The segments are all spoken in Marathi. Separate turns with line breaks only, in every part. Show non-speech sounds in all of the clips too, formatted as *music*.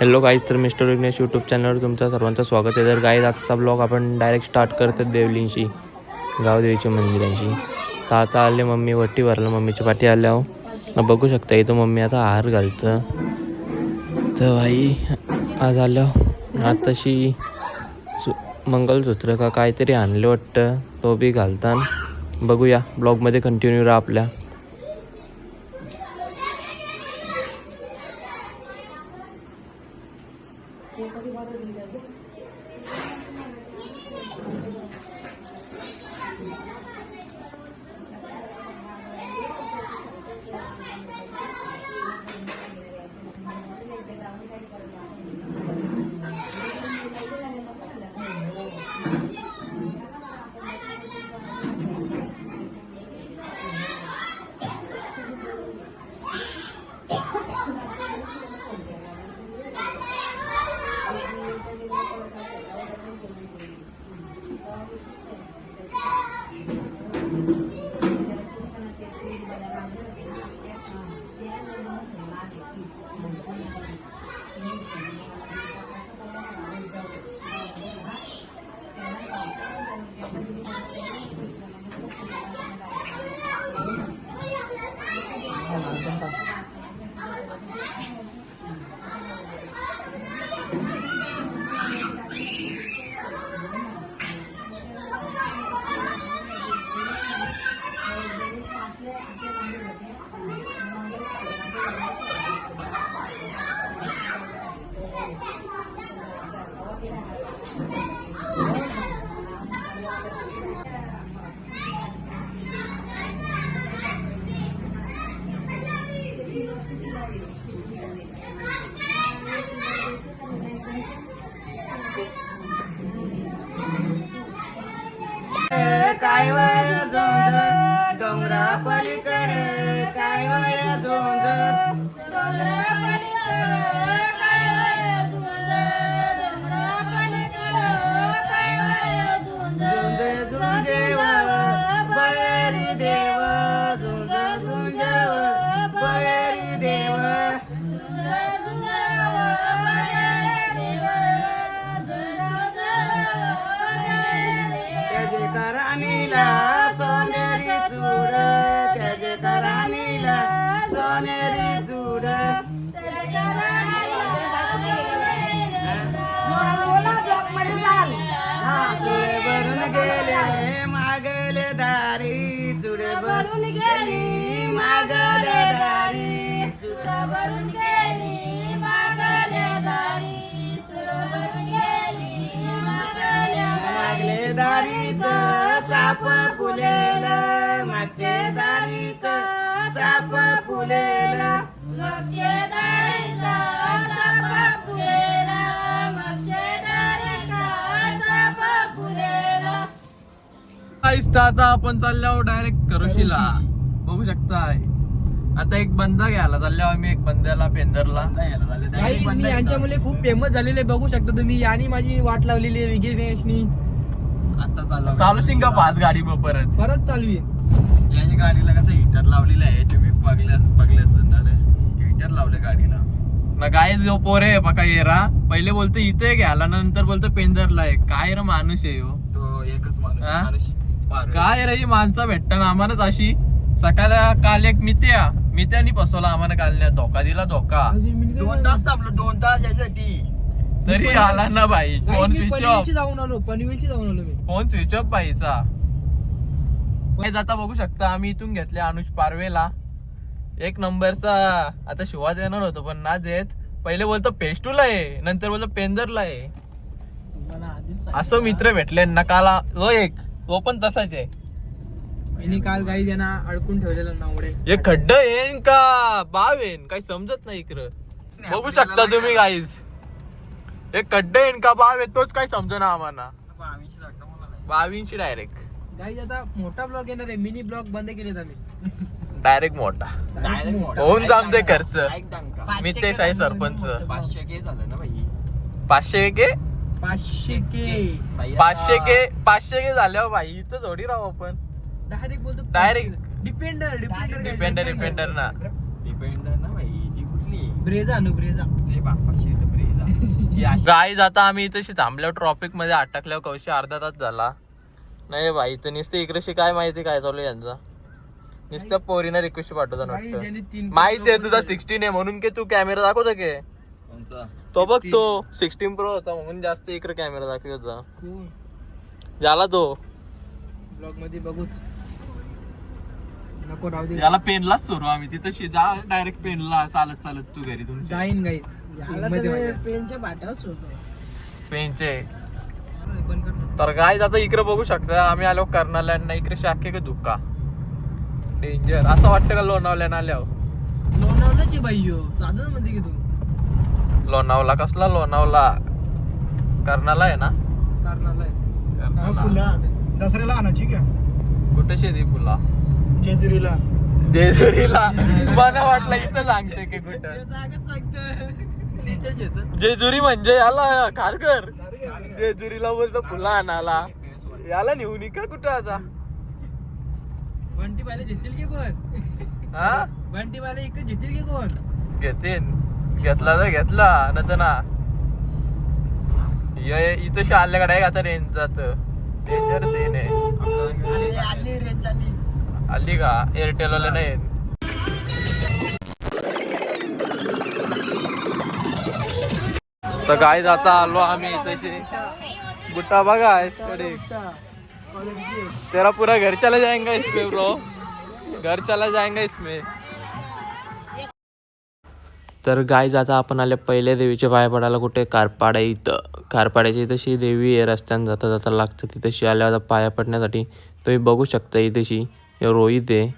हॅलो गाईज तर मिस्टर विघ्नेश यूट्यूब चॅनलवर तुमचं सर्वांचं स्वागत आहे. तर गाईज आजचा ब्लॉग आपण डायरेक्ट स्टार्ट करतो देवलींशी गावदेवीच्या मंदिरांशी. तर आता आले मम्मी वट्टी भरलं मम्मीच्या पाठी आल्यावर हो. बघू शकता इथं मम्मी आता हार घालतं. तर भाई आज आल्यावर हो. आताशी सु मंगलसूत्र का काहीतरी आणलं वाटतं तो बी घालतान. बघूया ब्लॉगमध्ये कंटिन्यू राहा आपल्या.
चाप फुलेल मागचे दारीच चाप फुलेल
आता आपण चालल्यावर डायरेक्ट करोशीला. बघू शकताय. आता एक बंदा घ्यायला चालल्यावर आम्ही एक बंद्याला पेंदरला.
काही मी यांच्या मुले खूप फेमस झालेले बघू शकता तुम्ही आणि माझी वाट लावलेली आहे विघ्नेशनी
आता चाललो
चालू शिंगा पाच गाडी मग परत.
परत चालू आहे.
याची गाडीला कसं हिटर लावलेलं आहे तुम्ही पगल्या पगल्या असणार हिटर लावले गाडीला.
ना काय जो पोरे पका येरा पहिले बोलतो इथे घ्यायला नंतर बोलतो पेंदरला आहे काय रे माणूस आहे हो
तो एकच माणूस
हा? काय रे ही माणसं भेटतात आम्हालाच अशी? सकाळी काल एक मित्या. मित्यानी फसवला आम्हाला काल धोका दिला धोका.
दोन तास थांबलो दोन तास यासाठी.
तरी आला ना बाई. फोन स्विच ऑफ
जाऊन आलो पनवेलची जाऊन आलो मी.
फोन स्विच ऑफ पाहिचा काय जाता बघू शकता आम्ही इथून घेतले अनुष पारवेला. एक नंबरचा आता शिवा देणार होतो पण ना देत. पहिले बोलतो पेस्टूला आहे नंतर बोलतो पेंदरला आहे असं मित्र भेटले नकाला तो एक तो पण तसाच आहे.
मी काल काही त्यांना अडकून ठेवलेलं नावडे
हे खड्ड येईन का? बाव येईन काही समजत नाही इकडं. बघू शकता तुम्ही गाईज हे खड्ड येईन का बाव आहे तोच काही समज ना आम्हाला. बावींशी डायरेक्ट
काही आता मोठा ब्लॉग येणार आहे. मिनी ब्लॉग बंद केलेत आम्ही.
डायरेक्ट मोठा. होऊन जाम ते खर्च.
का?
मितेश आहे सरपंच.
पाचशे के झालं ना भाई
पाचशे के?
पाचशे के.
पाचशे के पाचशे के झाल्यावर भाई इथं जोडी राहू आपण.
डायरेक्ट बोलतो
Direct.
डिपेंडर डिपेंडर
डिपेंडर डिपेंडर ना.
डिपेंडर ना भाई ती कुठली?
ब्रेजा अनु ब्रेजा
ते बापाशी ते ब्रेझा
गाई जाता आम्ही इथेशी थांबल्यावर ट्रॉफिकमध्ये अटकल्यावर कवशी अर्धा तास झाला. नाही बाई इथं नुसतं इकडेशी काय माहिती काय चालू आहे यांचा. नुसत्या पोरीनं रिक्वेस्ट पाठवता माहिती आहे तुझा सिक्स्टीन आहे म्हणून की तू कॅमेरा दाखवतो के? तो बघ तो सिक्स्टीन प्रो होता म्हणून जास्त इकडे कॅमेरा दाखवत होता. झाला तो.
ब्लॉगमध्ये बघूच. नको राहू दे.
याला पेनलाच चोरू आम्ही. तिथं शिजा डायरेक्ट पेनला चालत चालत तू घरी तुमच्या.
जाईन गाईच. मध्ये माझ्या.
पेनचे
बंद कर ना.
तर काय आता इकडे बघू शकता आम्ही आलो कर्नालयांना इकडे शाखे का धुक्का डेंजर असं वाटतं का लोणावल्यानं आल्यावर?
लोणावळ्याची बाई हो साधनमध्ये की तू.
लोणावला कसला लोणावला? कर्नाला आहे ना?
कारणाला
कर्नाला
दसऱ्याला आणायची का?
कुठे शेती पुला
जेजुरीला.
जेजुरीला. मला वाटलं इथं सांगते की कुठं. जेजुरी म्हणजे याला खारकर जेजुरीला बोलतो फुला आणाला याला नेऊन का कुठं आता?
बंटी घेतील की पण
हा?
बंटी इकडे घेतील की कोण?
घेतीन. घेतला तर घेतला न तर ना. ये इथं शाल्याकडे आहे का आता रेंज जात डेंजर सीन आहे. आली का? एअरटेल वाले नाही. तर काय जाता आलो आम्ही तशी बुट्टा बघा कडे तेरा पूरा घर चला जाएगा इसमें ब्रो घर चला जाएगा इसमें. तर गाय जाता आपण आले पहिले देवीच्या पाया पडायला कुठे? कारपाडा इथं. कारपाड्याच्या तशी देवी आहे रस्त्यानं जाता जाता लागतं. तिथंशी आल्यावर पाया पडण्यासाठी तुम्ही बघू शकता इथेशी. रोहित आहे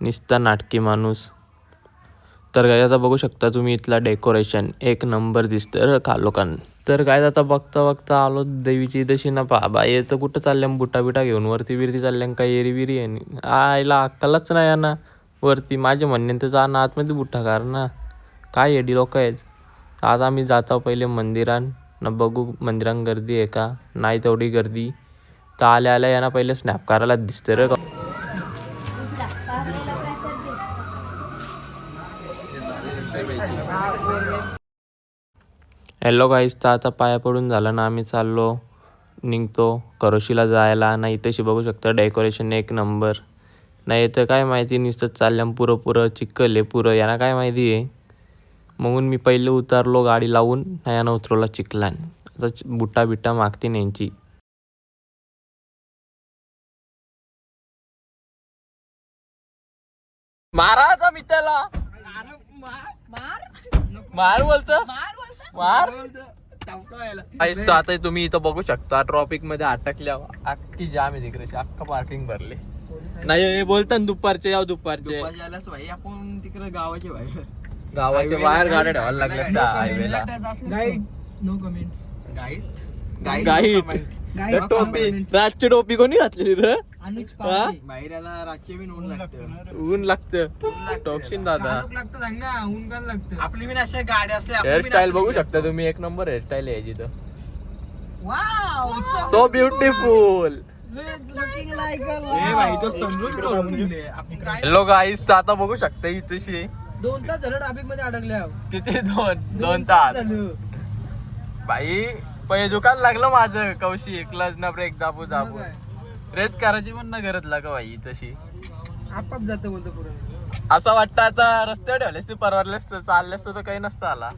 निस्ता नाटकी माणूस. तर काय आता बघू शकता तुम्ही इथला डेकोरेशन एक नंबर दिसतं का लोकांना. तर काय आता बघता बघता आलो देवीची तशी ना बाबा हे तर कुठं चालल्या? बुटा बिटा घेऊन वरती बिरती चालल्या काय एरी बिरी आहे आयला आईला अक्कलच नाही आहे ना. वरती माझे म्हणणे तर जा ना आतमध्ये बुट्टा कार ना. काय येडी लोक आहेत? आता आम्ही जातो पहिले मंदिरान. न बघू मंदिरान गर्दी आहे का? नाही तेवढी गर्दी. तर आल्या आल्या यांना पहिले स्नॅप करायला दिसतं रे का. हॅलो गाईस तर आता पाया पडून झालं ना आम्ही चाललो निघतो करोशीला जायला. नाही इथेशी बघू शकता डेकोरेशन एक नंबर नाही इथं काय माहिती नुसतं चालल्या पुरं पुरं चिखल आहे पुरं. यांना काय माहिती आहे? म्हणून मी पहिले उतरलो गाडी लावून नाही यानं उतरवला चिखलान. आता च- बुटा बिटा मागती यांची. मारा आता मी त्याला. मार बोलतो. मार आईस तर आता तुम्ही इथं बघू शकता ट्रॉफिकमध्ये अटकल्या अख्खी जाम आहे तिकडे अख्खा पार्किंग भरले. नाही हे बोलतात ना दुपारचे या दुपारचे.
आपण तिकडे गावाच्या बाहेर.
गावाच्या बाहेर गाड्या ठेवायला लागल्या हायवेला
guide no comments
guide
guide टोपी रातची टोपी कोणी घातली रे? हा?
बाहेर याला रातचे बी ऊन लागतं.
ऊन लागतं. टोपशीन दादा.
कानूक लागतं सांग ना ऊन कान लागतं?
आपली बी अशा गाड्या असल्या
हेअरस्टाईल बघू. शकता तुम्ही. एक नंबर हेअरस्टाईल आहे जिथं.
Wow
so beautiful hello guys तर आता बघू शकता इथेशी.
दोन तास झालं ट्रॅफिकमध्ये अडकल्या
किती दोन? दोन तास बाई पहिले दुकान लागलं माझं कौशी क्लच ना ब्रेक दाबू दाबू. रेस करायची पण ना गरज लागा बाई तशी.
आपाप जातं बोलतो पुढे.
असं वाटतं आता रस्त्यावर ठेवलेस ते परवडले असतं चालले असतं तर काही नसतं आला.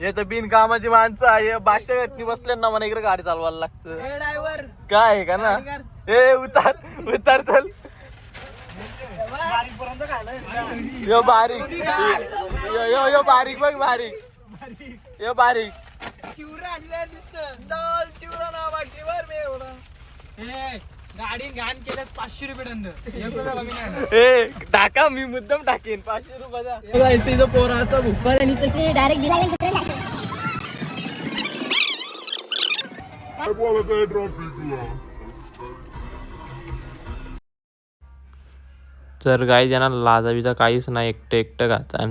हे तर बिनकामाची माणसं आहे. बादशा घरती बसले ना मला इकडे गाडी चालवायला लागतं.
ड्रायव्हर
काय आहे का ना? ए उतार उतार चल. यो बारीक. यो यो यो बारीक बघ बारीक. यो बारीक.
चिवरा आणल्या दिसत दल चिवरा ना बाकी वर बे एवढा. ए गाडी घाण केल्यास पाचशे रुपये दंड. एक रुपया कमी नाही ना.
ए टाका मी मुद्दाम टाकेन. पाचशे रुपयाचा
आणि तसे डायरेक्ट दिला
तर गाई ज्यांना लाजावीचा काहीच नाही. एकटं एकटं खाता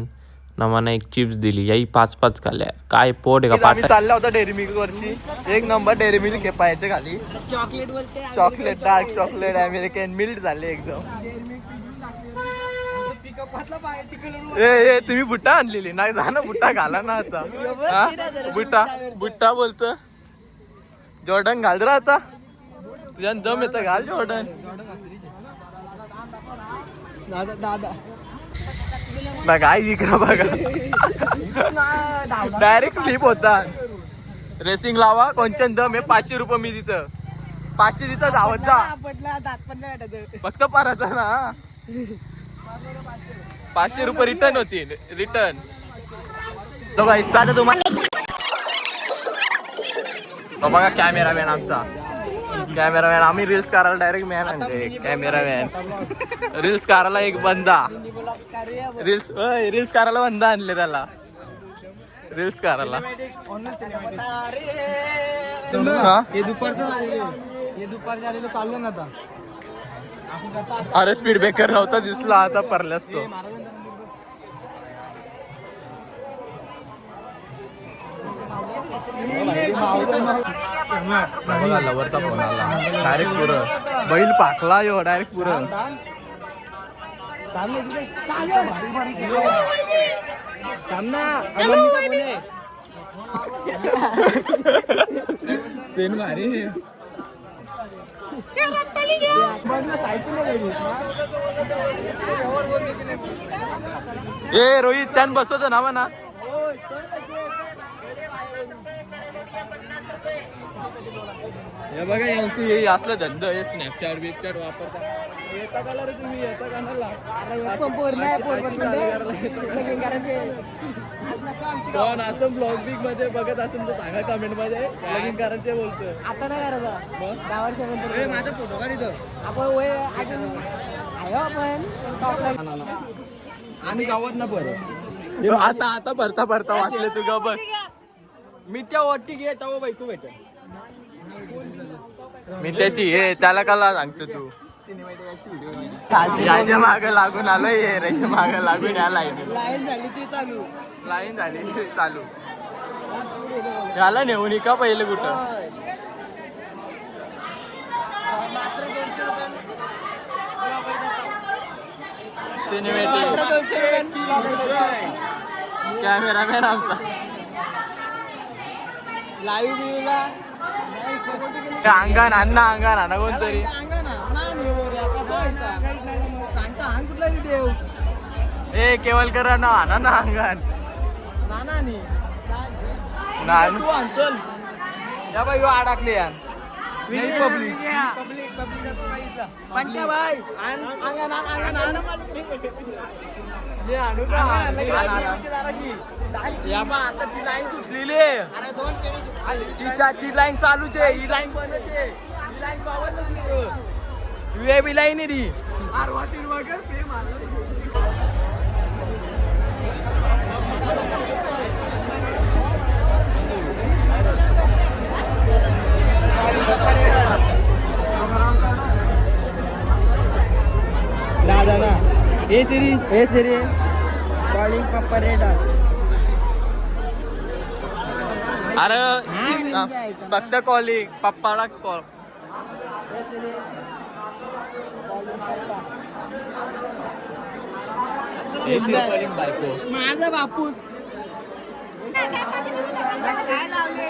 नमाना एक चिप्स दिली. याही पाच पाच खाल्ल्या. काय पोट आहे का पाठ चालला होता डेअरी मिल्क वर्षी एक नंबर डेअरी मिल्क हे पायाच्या खाली.
चॉकलेट बोलते
chocolate dark chocolate American milk झाले एकदम.
पिकअप
ए ए तुम्ही बुट्टा आणलेली. नाही जा ना बुट्टा घाला ना आता. हा? बुट्टा बुट्टा बोलतो. जॉर्डन घाल रा आता. तुझ्या दम येतं घाल जॉर्डन.
दादा दादा.
ना काय इकडं बघा. डायरेक्ट स्लिप होता. रेसिंग लावा कोणच्या दम हे पाचशे रुपये मी तिथं. पाचशे तिथं धावत जा. फक्त पाराचा ना पाचशे रुपये रिटर्न होतील रिटर्न बघा इस्ता तुम्हाला तो बघा कॅमेरामॅन आमचा. कॅमेरामॅन आम्ही रील्स करायला डायरेक्ट मॅन आणले कॅमेरामॅन रील्स करायला एक बंदा. रील्स रील्स करायला बंदा आणले त्याला. रील्स करायला हा?
हे हे
अरे स्पीड ब्रेकर नव्हता दिसला आता परल्यास तो. बघा लवरचा फोन आला. डायरेक्ट पुरं. बैल पाकला यो डायरेक्ट पुरं.
थांब ना अमोलनीचा फोन आहे.
पेन भारी. ए रोहित त्यान बसवतो ना म्हणा हे बघा यांची हे असलं धंद हे स्नॅपचॅट बिपचॅट वापरतात. येता का रे तुम्ही? येता का नाला? कोण असं ब्लॉग बिगमध्ये बघत असेल तर सांगा कमेंटमध्ये. लगीन करायचे बोलतोय.
आता नाही करायचं दहा वर्षानंतर
माझा फोटो का तिथं
आपण वय हो आपण.
आम्ही गावात ना परत
आता आता भरता भरता वाचले तू ग बस.
मी त्या वरती घे तेव्हा बायको भेट
मी त्याची हे त्याला काला सांगतो तू. याच्या माग लागून आलोय याच्या माग लागून या लाईन
लाईन झाली ती चालू.
लाईन झाली चालू. याला नेऊन का पहिले कुठं? सिनेमॅटिक. कॅमेरामॅन आमचा.
लाईव्ह
अंगण अण्णा अंगण आणा कोणतरी? ए केवलकर ना आणा ना अंगण
नाना नी
नान
तू या बाई अडकले यार ती लाईन सुटलेली
अरे दोन.
तिच्या ती लाईन चालूच आहे ही लाईन बंदच आहे ही लाईन पावत नसली वे बी लाईन आहे ती
आरवा तिरवा कर, प्रेम आलं. ना ए सिरी. ए सिरी. कॉलिंग पप्पा रेडा
अरे फक्त कॉलिंग पप्पाला कॉल
ए सिरी.
कॉलिंग बायको.
माझा बापूस. काय लावले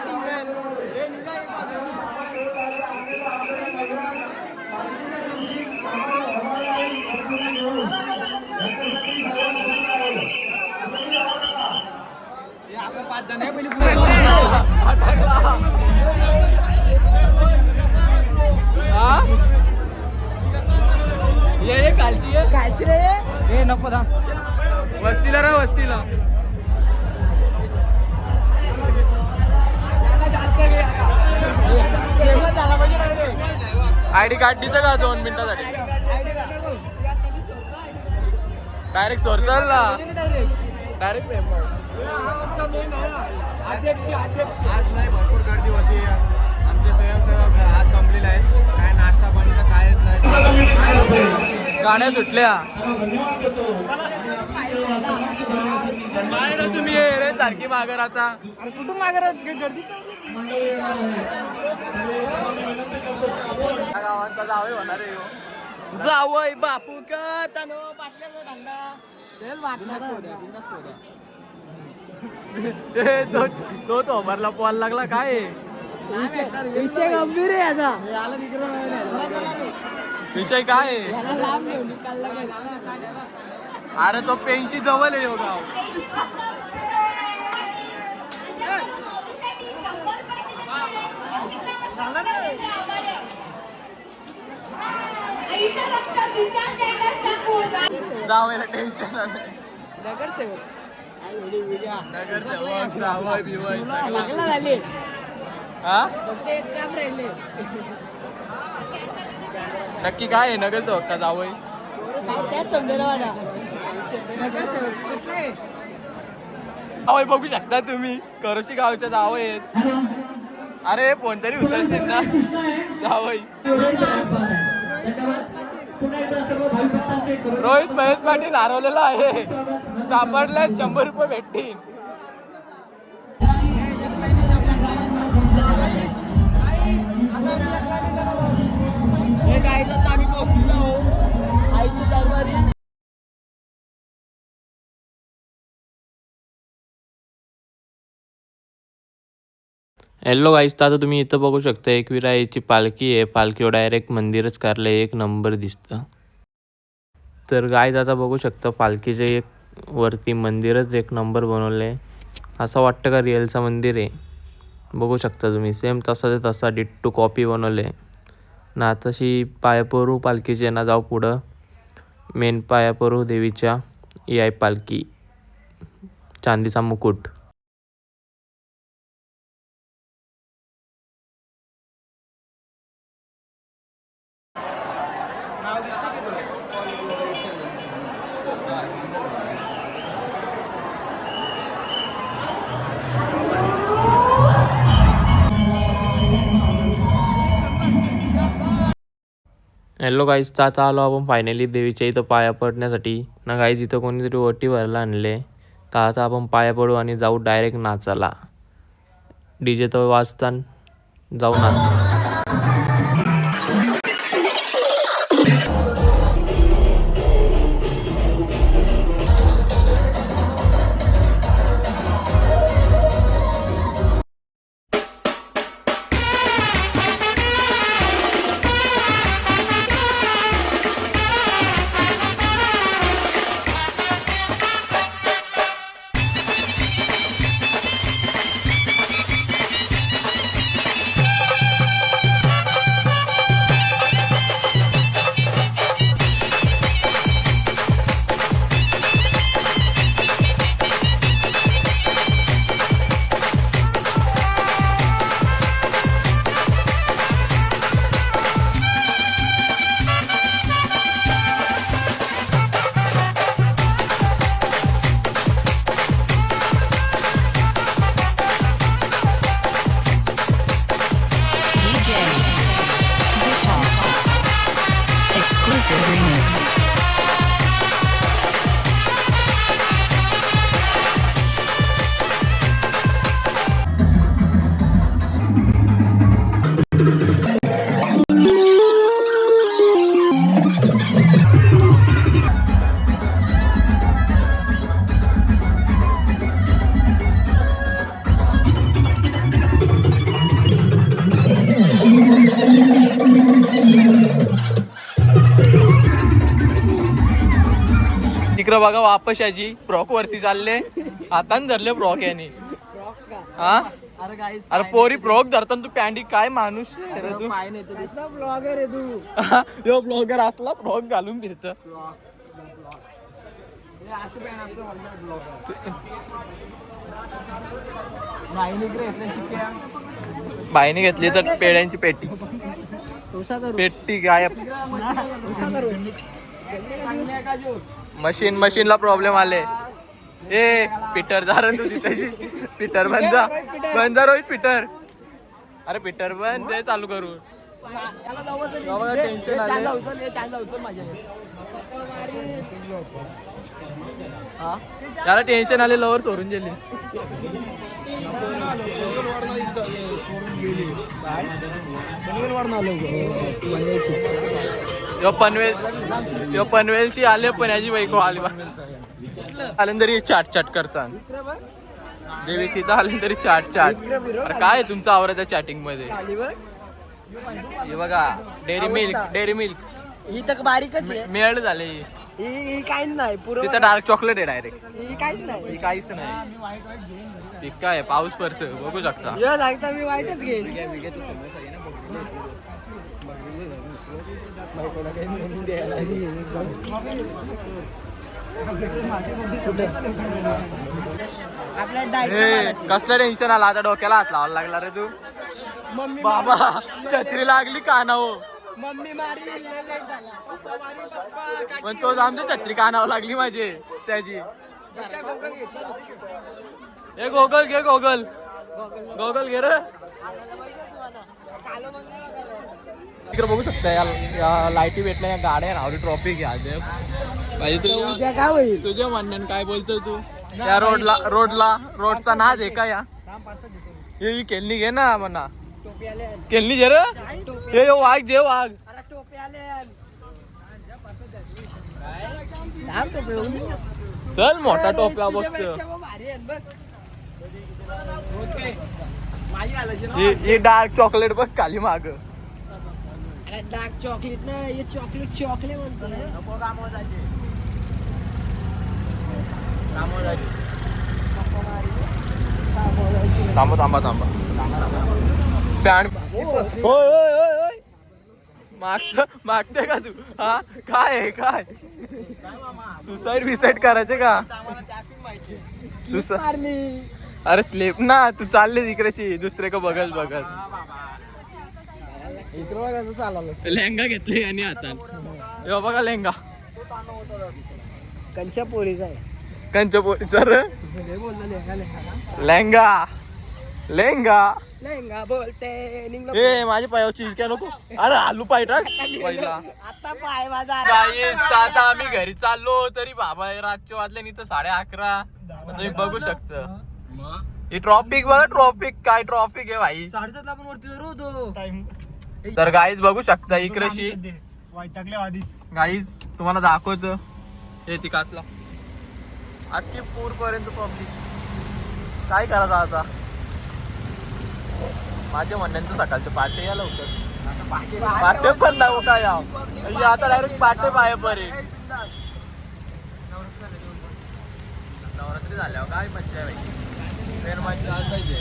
पाच जण आहे
ये ये कालची ये
कायची रे हे नको थांब
वस्तीला रा वस्तीला
प्रेमात झाला
आयडी कार्ड देतं का दोन मिनिटासाठी? डायरेक्ट सोरचालला डायरेक्ट
अध्यक्ष अध्यक्ष.
आज नाही भरपूर गर्दी होती. आमचे स्वयंसेवक आज जमलेले आहेत. काय नाश्ता
गाण्या सुटल्या. काय तुम्ही ये रे सारखी मागर आता.
अरे कुठून मागे गर्दी
गावांचा जावे होणार आहे.
जावय बापू का तनो पाटल्याचा धंदा. तो तो भरला पॉल लागला काय? विषय गंभीर आहे याचा. विषय काय? आहे? अरे तो पेनशी जवळ आहे योगा जावयाला टेन्शन आलं नगरसेवक. जावय बिवय सगळं. हा? नक्की काय आहे नगरसेवक का जावय जावय बघू शकता तुम्ही. करोशी गावच्या जावय आहेत. अरे फोन तरी उचलशील ना? जावय रोहित महेश पाटील हरवलेला आहे. सापडल्यास शंभर रुपये भेटतील.
हॅलो गाईस तर आता तुम्ही इथं बघू शकता एकविराईची पालखी आहे. पालखीवर डायरेक्ट मंदिरच कारलं एक नंबर दिसतं. तर गाईज आता बघू शकता पालखीचे एक वरती मंदिरच एक नंबर बनवलं आहे असं वाटतं का रिअलचं मंदिर आहे? बघू शकता तुम्ही. सेम तसा ते तसा डिट्टू कॉपी बनवलं आहे ना तशी पायापरू पालखीचे ना जाऊ पुढं. मेन पायापरू देवीच्या ही आहे पालखी. चांदीचा मुकुट. हॅलो गाईज तर आता आलो आपण फायनली देवीच्या इथं पाया पडण्यासाठी. ना गाईज इथं कोणीतरी ओटी भरायला आणले. तर आता आपण पाया पडू आणि जाऊ डायरेक्ट नाचाला. डी जे तर वाजताना जाऊ नाच
बघा वापस याची फ्रॉक वरती चालले. हातान धरले फ्रॉक याने. हा? अरे पोरी फ्रॉक धरताना तू पॅन्टी काय माणूस? आहे रे तू. ब्लॉगर आहे तू. यो ब्लॉगर असला फ्रॉक घालून फिरत. बाईने घेतली तर पेड्यांची पेटी. पेटी गायब. *laughs* मशीन मशीनला प्रॉब्लेम आले. ए पीटर जा रे तू तिथे. पीटर बंद जा. बंद जा रोहित पीटर अरे पीटर बंद ते चालू करू. टेन्शन आले हा? त्याला टेन्शन आले लवर सोडून गेली. यो पनवेल यो पनवेलशी आले पण याची बायको आली बा.
आलं तरी चाट चाट करतात देवीची इथं आलं तरी चाट चाट. अरे काय तुमचं आवडत्या चॅटिंगमध्ये? हे बघा डेअरी मिल्क डेअरी मिल्क
ही तर बारीकच आहे.
मिळालं झाले
ही. ही काहीच नाही पुरं
तिथं डार्क चॉकलेट आहे डायरेक्ट
ही काहीच नाही.
ही काहीच नाही. ते काय पाऊस पडतो बघू शकता.
सांगता मी वाईटच घेईन.
ए, कसलं टेन्शन आलं? आता डोक्याला हात लावायला लागला रे तू.
मम्मी
बाबा छत्री लागली काना हो?
मम्मी मारी.
पण तो आमची छत्री कानावर लागली माझी त्याची. ए गोगल घे गोगल. गोगल घे रे. इकडे बघू शकता या या लाईटी भेटल्या या गाड्या नावरी ट्रॉफिक घ्या पाहिजे तुझ्या
काय होईल?
तुझ्या म्हणण्यान काय बोलतोय तू? या रोडला रोडला रोडचा नाद आहे का या? हे ही केलनी घे ना म्हणा. रे. हे हे वाघ जे वाघ. चल मोठा टोपला बघतो.
आहे बघ.
ही ही डार्क चॉकलेट बघ खाली माग.
अरे डार्क चॉकलेट ना हे चॉकलेट चॉकलेट म्हणतो
थांबा थांबा थांबा. पॅन्ट होय होय होय होय. मागत मागते का तू? हा? काय आहे काय? सुसाईड बिसाईड करायचे का? सुसाईड अरे स्लेप ना तू चालले तिकडेशी दुसरे का बघत बघत
इकडं बघ असं चालवलं
लेहंगा घेतले हातात हे बघा लेहंगा.
कंच्या पोरीचा आहे.
कंच पोरीचा रे.
बोललं लेंगा लेंगा
लेहंगा. लेहंगा.
लेंगा बोलते
ए माझ्या पायावर चिरक्या नको. अरे आलू पाय टाक पहिला.
आता पाय माझा
गाईस आता आम्ही घरी चाललो तरी बाबा हे रातच्या वाजले नाही तर साडे अकरा. तुम्ही बघू शकता. ही ट्रॉफिक बघा ट्रॉफिक काय ट्रॉफिक आहे भाई?
साडेसातला आपण वरती रोज
टाइम
तर गाईज बघू शकता इकडेशी गाईज तुम्हाला दाखवतो. हे ती कातला अख्खी पूर पर्यंत पब्लिक काय करायचं आता? माझ्या म्हणण्याचं सकाळचे पाटे या लवकर. पाटे पण हो काय. हे आता डायरेक्ट पाटे पाय परे नवरात्री झाल्यावर काय मज्जा आहे फेर मज्जा असायची.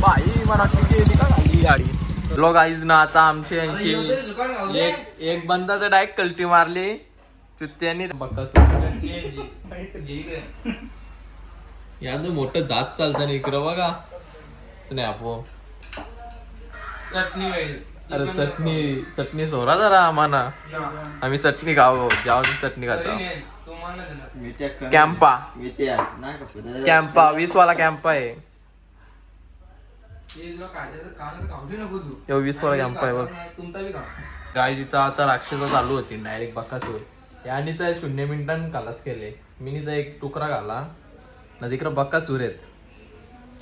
बाई मला गेली का? खाली गाडी. लो गाईज ना आता आमची ऐंशी एक एक बंदा तर डायरेक्ट कल्टी मारली. चुत्त्यानी याद मोठं जात चालतं इकडं बघा. स्नॅप
चटणी
अरे चटणी चटणी सोरा जरा आम्हाला. आम्ही चटणी खाऊ. जाऊ चटणी खातो. कॅम्पा. कॅम्पा वीस वाला कॅम्पा आहे. यो वीस वाला कॅम्पा आहे बघ. गाय तिथं आता राक्षसा चालू होती डायरेक्ट बकासूर याने तर शून्य मिनिटां कालाच केले. मी तर एक तुकडा घाला ना तिकडं बकासूर आहेत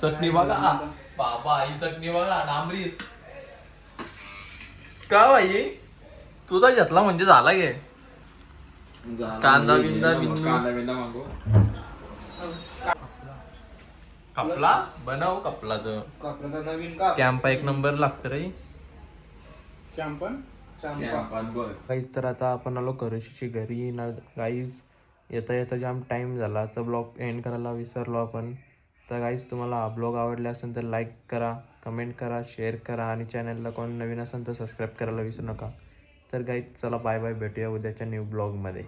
चटणी बघा. बाबा ही चटणी बघा डांबरीस का बाई? तुझा घेतला म्हणजे झाला गे कांदा बिंदा. बिंदू कपला? बनव कपलाचं. कॅम्पा एक नंबर लागतं रे. गाईज तर आता आपण आलो करुशीची घरी. ना गाईज येता येता जाम टाईम झाला. तर ब्लॉग एंड करायला विसरलो आपण. तर गाईज तुम्हाला हा ब्लॉग आवडला असेल तर लाईक करा कमेंट करा शेअर करा. आणि चॅनलला कोण नवीन असेल तर सबस्क्राईब करायला विसरू नका. तर गाईज चला बाय बाय भेटूया उद्याच्या न्यू ब्लॉगमध्ये